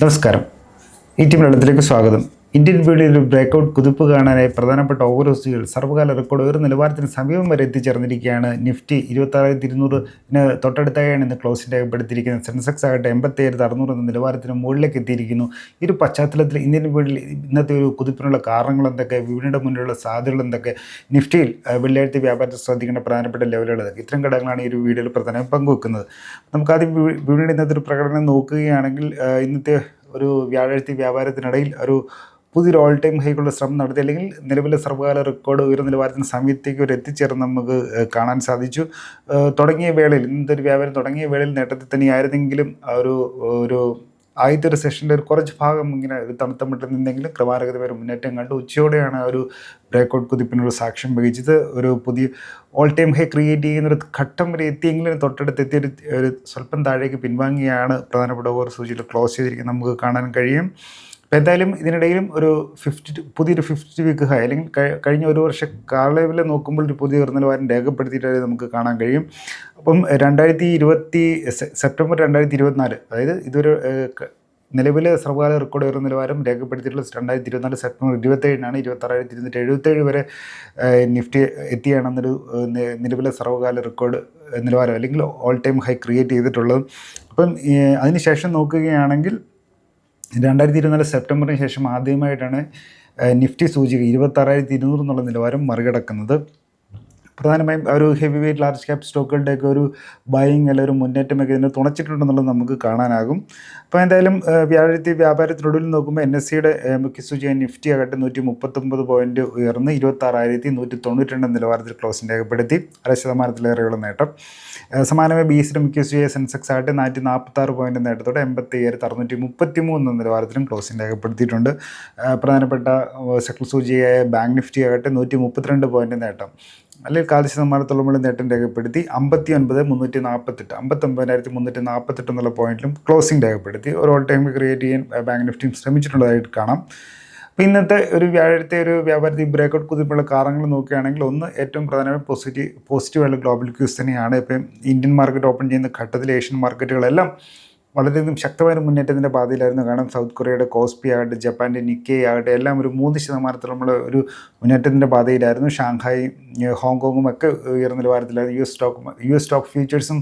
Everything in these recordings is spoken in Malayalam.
നമസ്കാരം. ഈ ടീം വെള്ളത്തിലേക്ക് സ്വാഗതം. ഇന്ത്യൻ ഒരു ബ്രേക്കൗട്ട് കുതിപ്പ് കാണാനായി പ്രധാനപ്പെട്ട ഓവറോസുകൾ സർവകാല റെക്കോർഡ് ഒരു നിലവാരത്തിന് സമീപം വരെ എത്തിച്ചേർന്നിരിക്കുകയാണ്. നിഫ്റ്റി ഇരുപത്താറായിരത്തി ഇരുന്നൂറിന് തൊട്ടടുത്തായാണ് ഇന്ന് ക്ലോസിംഗ് രേഖപ്പെടുത്തിയിരിക്കുന്നത്. സെൻസെക്സ് ആകട്ടെ എൺപത്തേഴ് അറുന്നൂറ് എന്ന നിലവാരത്തിന് മുകളിലേക്ക് എത്തിയിരിക്കുന്നു. ഈ ഒരു പശ്ചാത്തലത്തിൽ ഇന്ത്യൻ വീഡിയോയിൽ ഇന്നത്തെ ഒരു കുതിപ്പിനുള്ള കാരണങ്ങൾ എന്തൊക്കെ? വിപണിയുടെ മുന്നിലുള്ള സാധ്യതകൾ എന്തൊക്കെ? നിഫ്റ്റിയിൽ വെള്ളിയാഴ്ച വ്യാപാരത്തിൽ ശ്രദ്ധിക്കേണ്ട പ്രധാനപ്പെട്ട ലെവലുകൾ? ഇത്തരം ഘടകങ്ങളാണ് ഈ ഒരു വീഡിയോയിൽ പ്രധാനമായും പങ്കുവെക്കുന്നത്. നമുക്കാദ്യം വിപണിയുടെ ഇന്നത്തെ ഒരു പ്രകടനം നോക്കുകയാണെങ്കിൽ ഇന്നത്തെ ഒരു വ്യാഴാഴ്ച വ്യാപാരത്തിനിടയിൽ ഒരു പുതിയൊരു ഓൾ ടൈം ഹൈക്കുള്ള ശ്രമം നടത്തി അല്ലെങ്കിൽ നിലവിലെ സർവകാല റെക്കോർഡ് ഉയർന്ന നിലവാരത്തിന് സമയത്തേക്ക് ഒരു എത്തിച്ചേർന്ന് നമുക്ക് കാണാൻ സാധിച്ചു. തുടങ്ങിയ വേളയിൽ ഇന്നത്തെ ഒരു വ്യാപാരം തുടങ്ങിയ വേളയിൽ നേട്ടത്തിൽ തന്നെയായിരുന്നെങ്കിലും ഒരു ഒരു ആദ്യത്തെ ഒരു സെഷന്റെ ഒരു കുറച്ച് ഭാഗം ഇങ്ങനെ ഒരു മട്ടിൽ നിന്നെങ്കിലും ക്രമാരഗതമായ മുന്നേറ്റം കണ്ട്. ഉച്ചയോടെയാണ് ആ ഒരു ബ്രേക്കൗട്ട് കുതിപ്പിനുള്ള സാക്ഷ്യം വഹിച്ചത്. ഒരു പുതിയ ഓൾ ടൈം ഹൈ ക്രിയേറ്റ് ചെയ്യുന്ന ഒരു ഘട്ടം വരെ എത്തിയെങ്കിലും തൊട്ടടുത്ത് എത്തിയ ഒരു സ്വല്പം താഴേക്ക് പിൻവാങ്ങിയാണ് പ്രധാനപ്പെട്ട ഓവർ സൂചിയിൽ ക്ലോസ് ചെയ്തിരിക്കുന്നത്. നമുക്ക് കാണാൻ കഴിയും. അപ്പോൾ എന്തായാലും ഇതിനിടയിലും ഒരു ഫിഫ്റ്റി പുതിയൊരു ഫിഫ്റ്റി വീക്ക് ഹൈ അല്ലെങ്കിൽ കഴിഞ്ഞ ഒരു വർഷം കാലയളവിൽ നോക്കുമ്പോൾ ഒരു പുതിയ നിലവാരം രേഖപ്പെടുത്തിയിട്ട് നമുക്ക് കാണാൻ കഴിയും. അപ്പം രണ്ടായിരത്തി ഇരുപത്തി സെപ്റ്റംബർ രണ്ടായിരത്തി ഇരുപത്തിനാല് അതായത് ഇതൊരു നിലവിലെ സർവകാല റെക്കോർഡ് ഉയർന്ന നിലവാരം രേഖപ്പെടുത്തിയിട്ടുള്ള രണ്ടായിരത്തി ഇരുപത്തിനാല് സെപ്റ്റംബർ ഇരുപത്തേഴിനാണ് ഇരുപത്താറായിരത്തി ഇരുന്നൂറ്റി എഴുപത്തേഴ് വരെ നിഫ്റ്റി എത്തിയാണെന്നൊരു നിലവിലെ സർവകാല റെക്കോർഡ് നിലവാരം അല്ലെങ്കിൽ ഓൾ ടൈം ഹൈ ക്രിയേറ്റ് ചെയ്തിട്ടുള്ളത്. അപ്പം അതിനുശേഷം നോക്കുകയാണെങ്കിൽ രണ്ടായിരത്തി ഇരുപത്തിനാല് സെപ്റ്റംബറിന് ശേഷം ആദ്യമായിട്ടാണ് നിഫ്റ്റി സൂചിക ഇരുപത്താറായിരത്തി ഇരുന്നൂറ് എന്നുള്ള നിലവാരം മറികടക്കുന്നത്. പ്രധാനമായും ഒരു ഹെവി വെയിറ്റ് ലാർജ് ക്യാപ് സ്റ്റോക്കുകളുടെയൊക്കെ ഒരു ബൈങ് അല്ലെങ്കിൽ ഒരു മുന്നേറ്റമൊക്കെ ഇതിനെ തുണച്ചിട്ടുണ്ടെന്നുള്ളത് നമുക്ക് കാണാനാകും. അപ്പോൾ എന്തായാലും വ്യാഴത്തെ വ്യാപാരത്തിനൊടുവിൽ നോക്കുമ്പോൾ എൻ എസ് സിയുടെ സൂചിക നിഫ്റ്റി ആകട്ടെ നൂറ്റി മുപ്പത്തൊമ്പത് പോയിന്റ് ഉയർന്ന് ഇരുപത്താറായിരത്തി നൂറ്റി തൊണ്ണൂറ്റി രണ്ട് നിലവാരത്തിൽ ക്ലോസിംഗ് രേഖപ്പെടുത്തി. അര ശതമാനത്തിലേറെയുള്ള നേട്ടം. സമാനമായി ബി സിയുടെ സൂചിക സെൻസെക്സ് ആകട്ടെ നാനൂറ്റി നാൽപ്പത്താറ് പോയിന്റ് നേട്ടത്തോടെ എൺപത്തി ഏഴ് അറുന്നൂറ്റി മുപ്പത്തി മൂന്ന് നിലവാരത്തിലും ക്ലോസിംഗ് രേഖപ്പെടുത്തിയിട്ടുണ്ട്. പ്രധാനപ്പെട്ട സെക്ടർ സൂചിയായ ബാങ്ക് നിഫ്റ്റി ആകട്ടെ നൂറ്റി മുപ്പത്തിരണ്ട് പോയിന്റ് നേട്ടം. അല്ലെങ്കിൽ കാൽ ശതമാനത്തോളം നേട്ടം രേഖപ്പെടുത്തി അമ്പത്തി ഒൻപത് മുന്നൂറ്റി നാൽപ്പത്തെട്ട് അമ്പത്തൊമ്പതിനായിരത്തി മുന്നൂറ്റി നാൽപ്പത്തെട്ട് എന്നുള്ള പോയിന്റിലും ക്ലോസിംഗ് രേഖപ്പെടുത്തി. ഒരു ഓൾ ടൈം ക്രിയേറ്റ് ചെയ്യാൻ ബാങ്ക് നിഫ്റ്റിയും ശ്രമിച്ചിട്ടുള്ളതായിട്ട് കാണാം. അപ്പോൾ ഇന്നത്തെ ഒരു വ്യാഴത്തെ ഒരു വ്യാപാരത്തിൽ ബ്രേക്കൗട്ട് കുതിപ്പുള്ള കാരണങ്ങൾ നോക്കുകയാണെങ്കിൽ ഒന്ന് ഏറ്റവും പ്രധാനമായി പോസിറ്റീവ് പോസിറ്റീവായുള്ള ഗ്ലോബൽ ക്യൂസ് തന്നെയാണ്. ഇപ്പം ഇന്ത്യൻ മാർക്കറ്റ് ഓപ്പൺ ചെയ്യുന്ന ഘട്ടത്തിൽ ഏഷ്യൻ മാർക്കറ്റുകളെല്ലാം വളരെയധികം ശക്തമായ മുന്നേറ്റത്തിന്റെ പാതയിലായിരുന്നു കാരണം സൗത്ത് കൊറിയയുടെ കോസ്പി ആകട്ടെ ജപ്പാന്റെ നിക്കേ ആകട്ടെ എല്ലാം ഒരു മൂന്ന് ശതമാനത്തിലുള്ള ഒരു മുന്നേറ്റത്തിന്റെ പാതയിലായിരുന്നു. ഷാങ്ഹായ് ഹോങ്കോങ്ങും ഒക്കെ ഉയർന്ന നിലവാരത്തിലായിരുന്നു. U S stock U S stock ഫ്യൂച്ചേഴ്സും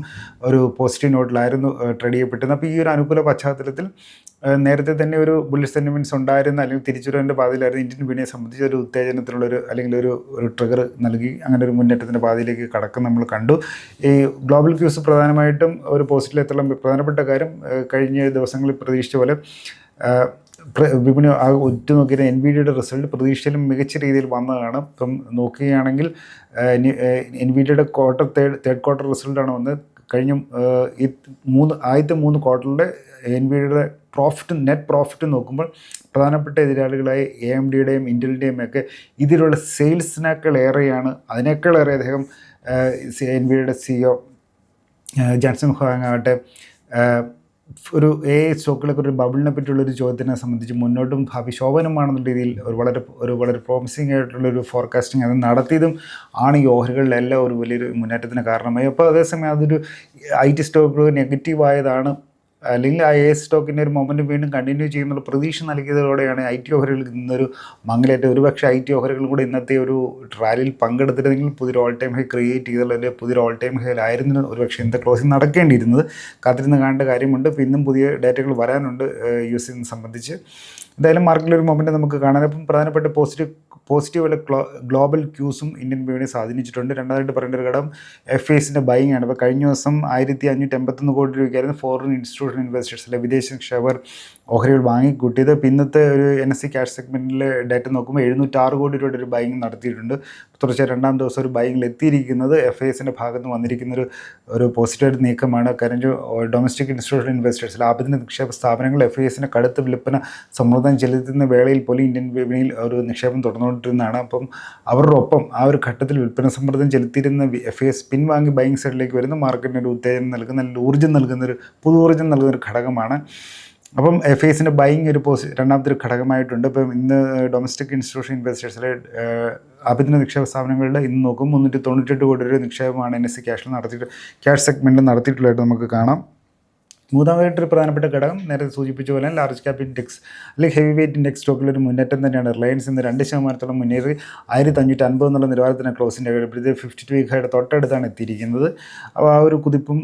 ഒരു പോസിറ്റീവ് നോട്ടിലായിരുന്നു ട്രേഡ് ചെയ്യപ്പെട്ടിരുന്നത് അപ്പോൾ ഈ ഒരു അനുകൂല പശ്ചാത്തലത്തിൽ നേരത്തെ തന്നെ ഒരു ബുള്ളിഷ് സെന്റിമെന്റ്സ് ഉണ്ടായിരുന്ന അല്ലെങ്കിൽ തിരിച്ചുവരവിന്റെ പാതയിലായിരുന്നു ഇന്ത്യൻ വിപണിയെ സംബന്ധിച്ച് ഒരു ഉത്തേജനത്തിനുള്ളൊരു അല്ലെങ്കിൽ ഒരു ഒരു ട്രിഗർ നൽകി അങ്ങനെ ഒരു മുന്നേറ്റത്തിന്റെ പാതയിലേക്ക് കടക്കും നമ്മൾ കണ്ടു. ഈ ഗ്ലോബൽ ക്യൂസ് പ്രധാനമായിട്ടും ഒരു പോസിറ്റീവ് എത്തുള്ള പ്രധാനപ്പെട്ട കാര്യം കഴിഞ്ഞ ദിവസങ്ങളിൽ പ്രതീക്ഷിച്ച പോലെ വിപണി ആ ഉറ്റുനോക്കിയ എൻ ബി ഡിയുടെ റിസൾട്ട് പ്രതീക്ഷയിലും മികച്ച രീതിയിൽ വന്നതാണ്. ഇപ്പം നോക്കുകയാണെങ്കിൽ എൻ ബി ഡിയുടെ ക്വാർട്ടർ തേർഡ് തേർഡ് ക്വാർട്ടർ റിസൾട്ടാണ് വന്നത്. കഴിഞ്ഞ ഈ മൂന്ന് ആദ്യത്തെ മൂന്ന് ക്വാർട്ടറിലെ എൻ ബി ഡിയുടെ പ്രോഫിറ്റ് നെറ്റ് പ്രോഫിറ്റ് നോക്കുമ്പോൾ പ്രധാനപ്പെട്ട എതിരാളികളായ എ എം ഡിയുടെയും ഇന്റലിന്റെയും ഒക്കെ ഇതിലുള്ള സെയിൽസിനേക്കാൾ ഏറെയാണ്. അതിനേക്കാൾ ഏറെ അദ്ദേഹം എൻ ബി ഡിയുടെ സിഇഒ ജാൻസൺ ഹോങ് ആകട്ടെ ഒരു എ സ്റ്റോക്കുകളൊക്കെ ഒരു ബബിളിനെ പറ്റിയുള്ള ഒരു ചോദ്യത്തിനെ സംബന്ധിച്ച് മുന്നോട്ടും ഭാവി ശോഭനമാണെന്ന രീതിയിൽ ഒരു വളരെ ഒരു വളരെ പ്രോമിസിംഗ് ആയിട്ടുള്ള ഒരു ഫോർകാസ്റ്റിംഗ് അത് നടത്തിയതും ആണ് ഈ ഓഹരികളിലെല്ലാം ഒരു വലിയൊരു മുന്നേറ്റത്തിന് കാരണമായി. അപ്പോൾ അതേസമയം അതൊരു ഐ ടി സ്റ്റോക്കുകൾ നെഗറ്റീവ് ആയതാണ് അല്ലെങ്കിൽ ആ എ സ്റ്റോക്കിന്റെ ഒരു മൊമെന്റ് വീണ്ടും കണ്ടിന്യൂ ചെയ്യുന്നുള്ള പ്രതീക്ഷ നൽകിയതോടെയാണ് ഐ ടി ഓഹരികൾ ഇന്നൊരു മങ്ങലേറ്റം ഒരുപക്ഷെ ഐ ടി ഓഹരികൾ കൂടെ ഇന്നത്തെ ഒരു ട്രയലിൽ പങ്കെടുത്തിരുന്നെങ്കിൽ പുതിയൊരു ഓൾ ടൈം ഹൈ ക്രിയേറ്റ് ചെയ്തുള്ള പുതിയൊരു ഓൾ ടൈം ഹൈയിലായിരുന്നു ഒരുപക്ഷെ ഇന്നത്തെ ക്ലോസിംഗ് നടക്കേണ്ടിയിരുന്നത്. കാത്തിരുന്ന് കാണേണ്ട കാര്യമുണ്ട്. ഇപ്പോൾ ഇന്നും പുതിയ ഡേറ്റകൾ വരാനുണ്ട് യു എസ് സംബന്ധിച്ച്. എന്തായാലും മാർക്കറ്റിൽ ഒരു മൊമെന്റ് നമുക്ക് കാണാൻ അപ്പം പ്രധാനപ്പെട്ട പോസിറ്റീവ് പോസിറ്റീവ് ഗ്ലോ ഗ്ലോബൽ ക്യൂസും ഇന്ത്യൻ വിപണിയെ സ്വാധീനിച്ചിട്ടുണ്ട്. രണ്ടാമതായിട്ട് പറയേണ്ട ഒരു ഘടകം എഫ് എസിന്റെ ബൈങ് ആണ്. അപ്പോൾ കഴിഞ്ഞ ദിവസം ആയിരത്തി അഞ്ഞൂറ്റി എൺപത്തൊന്ന് കോടി രൂപയ്ക്കായിരുന്നു ഫോറിൻ ഇൻസ്റ്റിറ്റ്യൂഷൻ ഇൻവെസ്റ്റേഴ്സ് അല്ലെ വിദേശ നിക്ഷേപകർ ഓഹരികൾ വാങ്ങിക്കൂട്ടിയത്. പിന്നത്തെ ഇന്നത്തെ ഒരു എൻ എസ് സി ക്യാഷ് സെഗ്മെന്റിലെ ഡാറ്റ നോക്കുമ്പോൾ എഴുന്നൂറ്റാറ് കോടി രൂപയുടെ ഒരു ബൈങ് നടത്തിയിട്ടുണ്ട്. തുടർച്ചയായി രണ്ടാം ദിവസം ഒരു ബൈങ്ങിൽ എത്തിയിരിക്കുന്നത് എഫ് ഐ എസിന്റെ ഭാഗത്ത് നിന്ന് വന്നിരിക്കുന്ന ഒരു പോസിറ്റീവ് നീക്കമാണ്. കാരണം ഡൊമസ്റ്റിക് ഇൻസ്റ്റിറ്റ്യൂഷൻ ഇൻവെസ്റ്റേഴ്സ് ലാഭത്തിന് നിക്ഷേപ സ്ഥാപനങ്ങൾ എഫ് ഐ എസിന്റെ കടുത്ത വിൽപ്പന സമ്മർദ്ദം ചെലുത്തുന്ന വേളയിൽ പോലും ഇന്ത്യൻ വിപണിയിൽ ഒരു നിക്ഷേപം തുടർന്നുകൊണ്ടിരുന്നതാണ്. അപ്പം അവരുടെ ഒപ്പം ആ ഒരു ഘട്ടത്തിൽ വിൽപ്പന സമ്മർദ്ദം ചെലുത്തിയിരുന്ന എഫ് ഐ എസ് പിൻവാങ്ങി ബൈങ് സൈഡിലേക്ക് വരുന്ന. മാർക്കറ്റിന് ഒരു ഉത്തേജനം നൽകുന്ന അല്ലെങ്കിൽ ഊർജം നൽകുന്ന ഒരു പുതു ഊർജം നൽകുന്ന ഒരു ഘടകമാണ്. അപ്പം എഫ് ഐസിന്റെ ബൈങ് ഒരു പോസി രണ്ടാമത്തെ ഒരു ഘടകമായിട്ടുണ്ട്. ഇപ്പം ഇന്ന് ഡൊമസ്റ്റിക് ഇൻസ്റ്റിറ്റ്യൂഷൻ ഇൻവെസ്റ്റേഴ്സിലെ ആഭ്യന്തര നിക്ഷേപ സ്ഥാപനങ്ങളിൽ ഇന്ന് നോക്കും മുന്നൂറ്റി തൊണ്ണൂറ്റെട്ട് കോടി രൂപ നിക്ഷേപമാണ് എൻ എസ് സി ക്യാഷിൽ നടത്തിയിട്ട് ക്യാഷ് സെഗ്മെന്റിൽ നടത്തിയിട്ടുള്ളതായിട്ട് നമുക്ക് കാണാം. മൂന്നാമതായിട്ടൊരു പ്രധാനപ്പെട്ട ഘടകം നേരത്തെ സൂചിപ്പിച്ച പോലെ ലാർജ് ക്യാപ് ഇൻഡെക്സ് അല്ലെങ്കിൽ ഹെവി വെയിറ്റ് ഇൻഡെക്സ് സ്റ്റോക്കിൽ ഒരു മുന്നേറ്റം തന്നെയാണ്. റിലയൻസ് ഇന്ന് രണ്ട് ശതമാനത്തോളം മുന്നേറി. ആയിരത്തി അഞ്ഞൂറ്റി അൻപത് എന്നുള്ള നിലവാരത്തിന് ക്ലോസിന്റെ ഇത് ഫിഫ്റ്റി ടു വീക്കായിട്ട് തൊട്ടടുത്താണ് എത്തിയിരിക്കുന്നത്. അപ്പോൾ ആ ഒരു കുതിപ്പും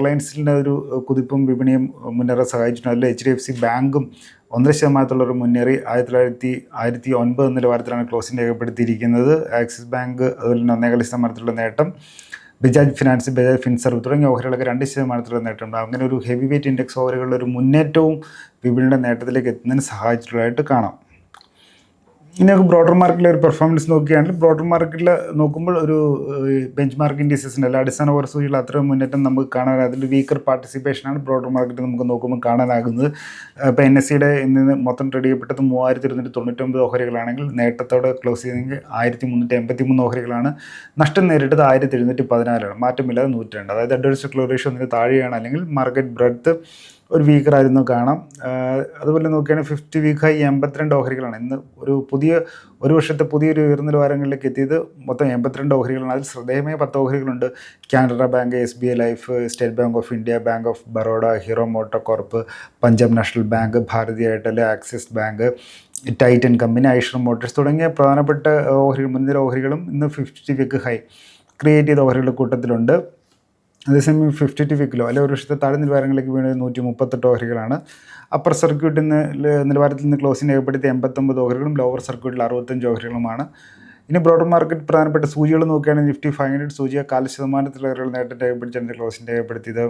റിലയൻസിന്റെ ഒരു കുതിപ്പും വിപണിയും മുന്നേറാൻ സഹായിച്ചിട്ടുണ്ട്. അതിൽ എച്ച് ഡി എഫ് സി ബാങ്കും ഒന്നര ശതമാനത്തുള്ള ഒരു മുന്നേറി. ആയിരത്തി തൊള്ളായിരത്തി ആയിരത്തി ഒൻപത് നിലവാരത്തിലാണ് ക്ലോസിംഗ് രേഖപ്പെടുത്തിയിരിക്കുന്നത്. ആക്സിസ് ബാങ്ക് അതുപോലെ തന്നെ ഒന്നേകാല ശതമാനത്തിലുള്ള നേട്ടം. ബജാജ് ഫിനാൻസ് ബജാജ് ഫിൻസർവ് തുടങ്ങിയ ഓഹരികളൊക്കെ രണ്ട് ശതമാനത്തിലുള്ള നേട്ടമുണ്ട് അങ്ങനെ ഒരു ഹെവി വെയിറ്റ് ഇൻഡെക്സ് ഓഹരികളുടെ ഒരു മുന്നേറ്റവും വിപണിയുടെ നേട്ടത്തിലേക്ക് എത്തുന്നതിന് സഹായിച്ചിട്ടുള്ളതായിട്ട് കാണാം. ഇനി നമുക്ക് ബ്രോഡർ മാർക്കറ്റിലെ ഒരു പെർഫോമൻസ് നോക്കുകയാണെങ്കിൽ ബ്രോഡർ മാർക്കറ്റിൽ നോക്കുമ്പോൾ ഒരു ബെഞ്ച് മാർക്ക് ഇൻഡീസസിന്റെ അല്ല അടിസ്ഥാന വർഷങ്ങളിൽ അത്രയും മുന്നേറ്റം നമുക്ക് കാണാൻ അതിൽ വീക്കർ പാർട്ടിസിപ്പേഷനാണ് ബ്രോഡർ മാർക്കറ്റ് നമുക്ക് നോക്കുമ്പോൾ കാണാനാകുന്നത്. ഇപ്പോൾ എൻ എസ് സിയുടെ ഇന്ന് മൊത്തം ട്രേഡ് ചെയ്യപ്പെട്ടത് മൂവായിരത്തി ഇരുന്നൂറ്റി തൊണ്ണൂറ്റൊമ്പത് ഓഹരികളാണെങ്കിൽ നേട്ടത്തോടെ ക്ലോസ് ചെയ്തെങ്കിൽ ആയിരത്തി മുന്നൂറ്റി എൺപത്തി മൂന്ന് ഓഹരികളാണ്. നഷ്ടം നേരിട്ടത് ആയിരത്തി എഴുന്നൂറ്റി പതിനാലാണ് മാറ്റമില്ലാതെ നൂറ്റി രണ്ട് അതായത് അഡ്വാൻസ് ക്ലോറേഷൻ ഒന്നിന് താഴെയാണ്. അല്ലെങ്കിൽ മാർക്കറ്റ് ബ്രെഡ്ത്ത് ഒരു വീക്കറായിരുന്നു കാണാം. അതുപോലെ നോക്കുകയാണെങ്കിൽ ഫിഫ്റ്റി വീക്കായി എൺപത്തിരണ്ട് ഓഹരികളാണ്. ഇന്ന് ഒരു പുതിയ ഒരു വർഷത്തെ പുതിയൊരു ഉയർന്ന നിലവാരങ്ങളിലേക്ക് എത്തിയത് മൊത്തം എൺപത്തിരണ്ട് ഓഹരികളാണ്. അതിൽ ശ്രദ്ധേയമായ പത്ത് ഓഹരികളുണ്ട്. Canara Bank S B I Life State Bank of India Bank of Baroda Hero MotoCorp Punjab National Bank Bharti Airtel Axis Bank Titan Company Eicher Motors തുടങ്ങിയ പ്രധാനപ്പെട്ട ഓഹരികൾ മുൻനിര ഓഹരികളും ഇന്ന് ഫിഫ്റ്റി വീക്ക് ഹൈ ക്രിയേറ്റ് ചെയ്ത ഓഹരികളുടെ കൂട്ടത്തിലുണ്ട്. അതേസമയം ഫിഫ്റ്റി ടു വീക്കിലോ അല്ലെങ്കിൽ ഒരു വർഷത്തെ താഴെ നിലവാരങ്ങളിലേക്ക് വീണത് നൂറ്റി മുപ്പത്തെട്ട് ഓഹരികളാണ് അപ്പർ സർക്യൂട്ടിൽ നിന്ന് നിലവാരത്തിൽ നിന്ന് ക്ലോസിന് രേഖപ്പെടുത്തിയ എൺപത്തൊമ്പത് ഓഹരികളും ലോവർ സർക്യൂട്ടിൽ അറുപത്തഞ്ച് ഓഹരികളുമാണ്. ഇനി ബ്രോഡർ മാർക്കറ്റ് പ്രധാനപ്പെട്ട സൂചികൾ നോക്കുകയാണെങ്കിൽ നിഫ്റ്റി ഫൈവ് ഹൺഡ്രഡ് സൂചിക കാൽ ശതമാനത്തിലേറെ നേട്ടം രേഖപ്പെടുത്തിയാണ് ക്ലോസിന് രേഖപ്പെടുത്തിയത്.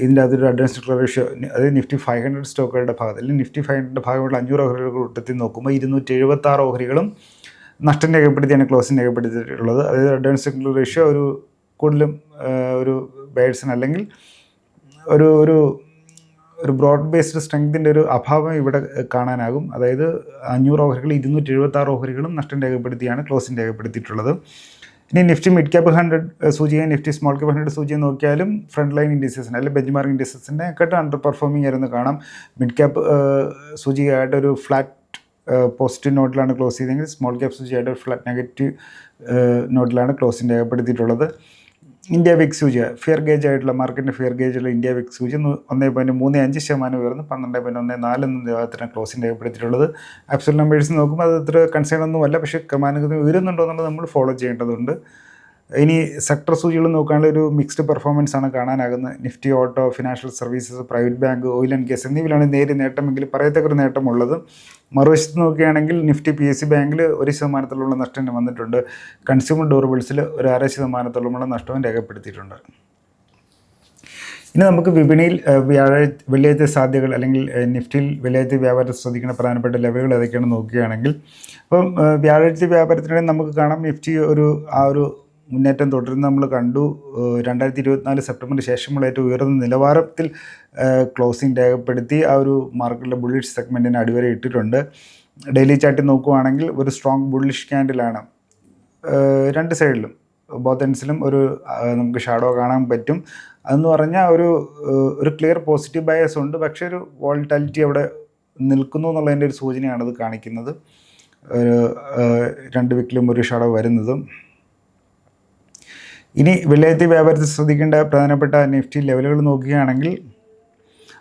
ഇതിന്റെ അതൊരു അഡ്വാൻസ് റേഷ്യോ അതായത് നിഫ്റ്റി ഫൈവ് ഹൺഡ്രഡ് സ്റ്റോക്കുകളുടെ ഭാഗത്ത് അല്ലെങ്കിൽ നിഫ്റ്റി ഫൈവ് ഹൺഡ്രഡ് ഭാഗമുള്ള അഞ്ഞൂറ് ഓഹരികൾ കൂട്ടത്തിൽ നോക്കുമ്പോൾ ഇരുന്നൂറ്റി എഴുപത്തി ആറ് ഓഹരികളും നഷ്ടം രേഖപ്പെടുത്തിയാണ് ക്ലോസിന് രേഖപ്പെടുത്തിയിട്ടുള്ളത്. അതായത് അഡ്വാൻസ് റേഷ്യോ ഒരു കൂടുതലും ഒരു ബേഡ്സിന് അല്ലെങ്കിൽ ഒരു ഒരു ഒരു ബ്രോഡ് ബേസ്ഡ് സ്ട്രെങ്തിന്റെ ഒരു അഭാവം ഇവിടെ കാണാനാകും. അതായത് അഞ്ഞൂറ് ഓഹരികൾ ഇരുന്നൂറ്റി എഴുപത്തി ആറ് ഓഹരികളും നഷ്ടം രേഖപ്പെടുത്തിയാണ് ക്ലോസിംഗ് രേഖപ്പെടുത്തിയിട്ടുള്ളത്. ഇനി നിഫ്റ്റി മിഡ് ക്യാപ്പ് ഹൺഡ്രഡ് സൂചിയും നിഫ്റ്റി സ്മോൾ ക്യാപ്പ് ഹൺഡ്രഡ് സൂചിയും നോക്കിയാലും ഫ്രണ്ട് ലൈൻ ഇൻഡീസസിന് അല്ലെങ്കിൽ ബെഞ്ച് മാർക്ക് ഇൻഡീസസിനെ ഒക്കെ അണ്ടർ പെർഫോമിംഗ് ആയിരുന്നു കാണാം. മിഡ് ക്യാപ്പ് സൂചികയായിട്ട് ഒരു ഫ്ലാറ്റ് പോസിറ്റീവ് നോട്ടിലാണ് ക്ലോസ് ചെയ്തെങ്കിൽ സ്മോൾ ക്യാപ്പ് സൂചിയായിട്ട് ഒരു ഫ്ലാറ്റ് നെഗറ്റീവ് നോട്ടിലാണ് ക്ലോസിംഗ് രേഖപ്പെടുത്തിയിട്ടുള്ളത്. ഇന്ത്യ വിക് സൂചിക ഫിയർ ഗേജ് ആയിട്ടുള്ള മാർക്കറ്റിന്റെ ഫിയർ ഗേജുള്ള ഇന്ത്യ വിക് സൂചി ഒന്ന് പോയിന്റ് മൂന്ന് അഞ്ച് ശതമാനം ഉയർന്ന് പന്ത്രണ്ട് പോയിന്റ് ഒന്ന് നാല് എന്ന നിലവാരത്തിലാണ് ക്ലോസിംഗ് രേഖപ്പെടുത്തിയിട്ടുള്ളത്. ആപ്സൽ നമ്പേഴ്സ് നോക്കുമ്പോൾ അത് അത്ര കൺസേൺ ഒന്നുമല്ല പക്ഷേ ക്രമാനുഗതം ഉയരുന്നുണ്ടോ എന്നുള്ളത് നമ്മൾ ഫോളോ ചെയ്യേണ്ടതുണ്ട്. ഇനി സെക്ടർ സൂചികൾ നോക്കുകയാണെങ്കിൽ ഒരു മിക്സ്ഡ് പെർഫോമൻസ് ആണ് കാണാനാകുന്നത്. Nifty auto financial services private bank oil and gas എന്നിവയിലാണ് നേരി നേട്ടമെങ്കിൽ പറയത്തക്ക ഒരു നേട്ടമുള്ളത്. മറുവശത്ത് നോക്കുകയാണെങ്കിൽ നിഫ്റ്റി പി എസ് സി ബാങ്കിൽ ഒരു ശതമാനത്തിലുള്ള നഷ്ടം വന്നിട്ടുണ്ട്. കൺസ്യൂമർ ഡ്യൂറബിൾസിൽ ഒരു അര ശതമാനത്തോളമുള്ള നഷ്ടവും രേഖപ്പെടുത്തിയിട്ടുണ്ട്. ഇനി നമുക്ക് വിപണിയിൽ വ്യാഴാഴ്ച വെള്ളിയാഴ്ച സാധ്യതകൾ അല്ലെങ്കിൽ നിഫ്റ്റിയിൽ വെള്ളിയാഴ്ച വ്യാപാരത്തിൽ ശ്രദ്ധിക്കുന്ന പ്രധാനപ്പെട്ട ലെവലുകൾ ഏതൊക്കെയാണ് നോക്കുകയാണെങ്കിൽ അപ്പം വ്യാഴാഴ്ച വ്യാപാരത്തിനിടെ നമുക്ക് കാണാം നിഫ്റ്റി ഒരു ആ ഒരു മുന്നേറ്റം തുടരുന്ന നമ്മൾ കണ്ടു. രണ്ടായിരത്തി ഇരുപത്തിനാല് സെപ്റ്റംബറിന് ശേഷമുള്ള ഏറ്റവും ഉയർന്ന നിലവാരത്തിൽ ക്ലോസിംഗ് രേഖപ്പെടുത്തി ആ ഒരു മാർക്കറ്റിലെ ബുള്ളിഷ് സെഗ്മെന്റിന് അടിവരെ ഇട്ടിട്ടുണ്ട്. ഡെയിലി ചാർട്ടിൽ നോക്കുവാണെങ്കിൽ ഒരു സ്ട്രോങ് ബുള്ളിഷ് ക്യാൻഡിലാണ് രണ്ട് സൈഡിലും ബോത്ത് എൻഡ്സിലും ഒരു നമുക്ക് ഷാഡോ കാണാൻ പറ്റും. അതെന്ന് പറഞ്ഞാൽ ഒരു ഒരു ക്ലിയർ പോസിറ്റീവ് ബയസ് ഉണ്ട്. പക്ഷേ ഒരു വോൾട്ടാലിറ്റി അവിടെ നിൽക്കുന്നു എന്നുള്ളതിന്റെ ഒരു സൂചനയാണ് അത് കാണിക്കുന്നത്. ഒരു രണ്ട് വീക്കിലും ഒരു ഷാഡോ വരുന്നതും. ഇനി വെള്ളിയാഴ്ച വ്യാപാരത്തിൽ ശ്രദ്ധിക്കേണ്ട പ്രധാനപ്പെട്ട നിഫ്റ്റി ലെവലുകൾ നോക്കുകയാണെങ്കിൽ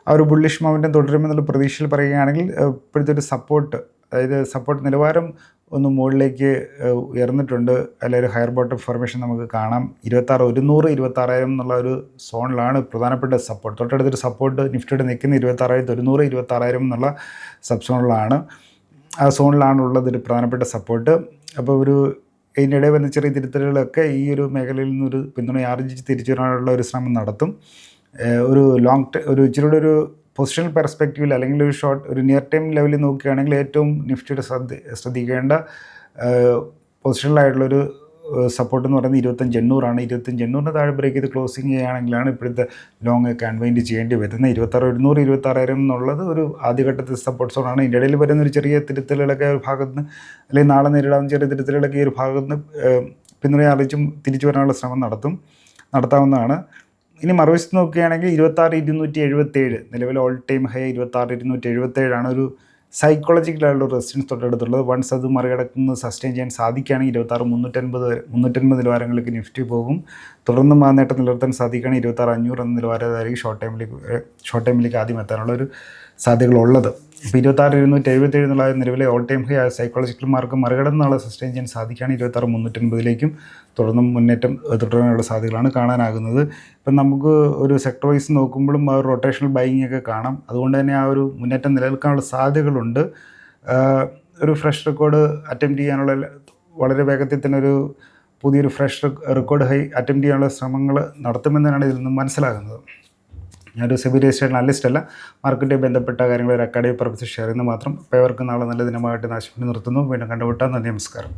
ആ ഒരു ബുള്ളിഷ് മൗണ്ടൻ തുടരുമെന്നുള്ള പ്രതീക്ഷയിൽ പറയുകയാണെങ്കിൽ ഇപ്പോഴത്തെ ഒരു സപ്പോർട്ട് അതായത് സപ്പോർട്ട് നിലവാരം ഒന്ന് മുകളിലേക്ക് ഉയർന്നിട്ടുണ്ട്. അല്ലെങ്കിൽ ഒരു ഹയർ ബോട്ടം ഫോർമേഷൻ നമുക്ക് കാണാം. ഇരുപത്താറ് ഒരുന്നൂറ് ഇരുപത്താറായിരം എന്നുള്ള ഒരു സോണിലാണ് പ്രധാനപ്പെട്ട സപ്പോർട്ട് തൊട്ടടുത്തൊരു സപ്പോർട്ട് നിഫ്റ്റിയുടെ നിൽക്കുന്ന ഇരുപത്താറായിരത്തി ഒരുന്നൂറ് ഇരുപത്താറായിരം എന്നുള്ള സബ് സോണിലാണ് ആ സോണിലാണുള്ളത് ഒരു പ്രധാനപ്പെട്ട സപ്പോർട്ട് അപ്പോൾ ഒരു ഇതിനിടെ വരുന്ന ചെറിയ തിരുത്തലുകളൊക്കെ ഈ ഒരു മേഖലയിൽ നിന്നൊരു പിന്തുണ ആർജിച്ച് തിരിച്ചു വരാനുള്ള ഒരു ശ്രമം നടത്തും. ഒരു ലോങ് ഒരു ഇച്ചിരി ഒരു പൊസിഷണൽ പെർസ്പെക്റ്റീവിൽ അല്ലെങ്കിൽ ഒരു ഷോർട്ട് ഒരു നിയർ ടൈം ലെവലിൽ നോക്കുകയാണെങ്കിൽ ഏറ്റവും നിഫ്റ്റിയുടെ ശ്രദ്ധ ശ്രദ്ധിക്കേണ്ട പൊസിഷണലായിട്ടുള്ളൊരു സപ്പോർട്ട് എന്ന് പറയുന്നത് ഇരുപത്തഞ്ച് എണ്ണൂറാണ്. ഇരുപത്തഞ്ച് എണ്ണൂറിന് താഴെ ബ്രേക്ക് ചെയ്ത് ക്ലോസിങ് ചെയ്യുകയാണെങ്കിലാണ് ഇപ്പോഴത്തെ ലോങ് കൺവൈൻഡ് ചെയ്യേണ്ടി വരുന്നത്. ഇരുപത്താറ് എഴുന്നൂറ് ഇരുപത്താറായിരം എന്നുള്ളത് ഒരു ആദ്യഘട്ടത്തിൽ സപ്പോർട്ട് സോണാണ് ഇതിന്റെ ഇടയിൽ വരുന്ന ഒരു ചെറിയ തിരുത്തലുകളൊക്കെ ഒരു ഭാഗത്ത് നിന്ന് അല്ലെങ്കിൽ നാളെ നേരിടാവുന്ന ചെറിയ തിരുത്തലുകളൊക്കെ ഈ ഒരു ഭാഗത്ത് നിന്ന് പിന്തുണയെ പിന്തുണ അറിയിച്ചും തിരിച്ചു വരാനുള്ള ശ്രമം നടത്തും നടത്താവുന്നതാണ്. ഇനി മറുവശത്ത് നോക്കുകയാണെങ്കിൽ ഇരുപത്താറ് ഇരുന്നൂറ്റി എഴുപത്തേഴ് നിലവിൽ ഓൾ ടൈം ഹൈ ഇരുപത്താറ് ഇരുന്നൂറ്റി എഴുപത്തേഴാണ് ഒരു സൈക്കോളജിക്കലായുള്ള റെസിസ്റ്റൻസ് തൊട്ടടുത്തുള്ളത്. വൺസ് അത് മറികടക്കുന്നത് സസ്റ്റെയിൻ ചെയ്യാൻ സാധിക്കുകയാണെങ്കിൽ ഇരുപത്താറ് മുന്നൂറ്റൻപത് മുന്നൂറ്റൻപത് നിലവാരങ്ങളിലേക്ക് നിഫ്റ്റി പോകും. തുടർന്ന് ആ നേട്ടം നിലനിർത്താൻ സാധിക്കുകയാണെങ്കിൽ ഇരുപത്താറ് അഞ്ഞൂറ് എന്ന നിലവാരമായിരിക്കും ഷോർട്ട് ടൈമിലേക്ക് ഷോർട്ട് ടൈമിലേക്ക് ആദ്യം എത്താനുള്ള ഒരു സാധ്യതകളുള്ളത്. ഇപ്പോൾ ഇരുപത്താറ് ഇരുന്നൂറ്റി എഴുപത്തേഴ് എന്നുള്ള നിലവിലെ all time high psychological mark മറികടന്നുള്ള sustain ചെയ്യാൻ സാധിക്കുകയാണ് ഇരുപത്താറ് മുന്നൂറ്റൻപതിലേക്കും. തുടർന്നും മുന്നേറ്റം തുടരാനുള്ള സാധ്യതകളാണ് കാണാനാകുന്നത്. ഇപ്പം നമുക്ക് ഒരു സെക്ടർ വൈസ് നോക്കുമ്പോഴും ആ ഒരു റൊട്ടേഷണൽ ബൈങ് ഒക്കെ കാണാം. അതുകൊണ്ട് തന്നെ ആ ഒരു മുന്നേറ്റം നിലനിൽക്കാനുള്ള സാധ്യതകളുണ്ട്. ഒരു ഫ്രഷ് റെക്കോർഡ് അറ്റംപ്റ്റ് ചെയ്യാനുള്ള വളരെ വേഗത്തിൽ തന്നെ ഒരു പുതിയൊരു ഫ്രഷ് റെക്കോർഡ് ഹൈ അറ്റംപ്റ്റ് ചെയ്യാനുള്ള ശ്രമങ്ങൾ നടത്തുമെന്നാണ് ഇതിൽ നിന്ന് മനസ്സിലാകുന്നത്. ഞാനൊരു സെബി രജിസ്ട്രേഷൻ അനലിസ്റ്റ് അല്ല. മാർക്കറ്റുമായി ബന്ധപ്പെട്ട കാര്യങ്ങൾ അക്കാഡമിക് പർപ്പസ് ഷെയർ ചെയ്യുന്നത് മാത്രം. അപ്പോൾ ഇവർക്ക് നാളെ നല്ല ദിനമായിട്ട് നാശം നിർത്തുന്നു. വീണ്ടും കണ്ടുമുട്ടാം. നന്ദി നമസ്കാരം.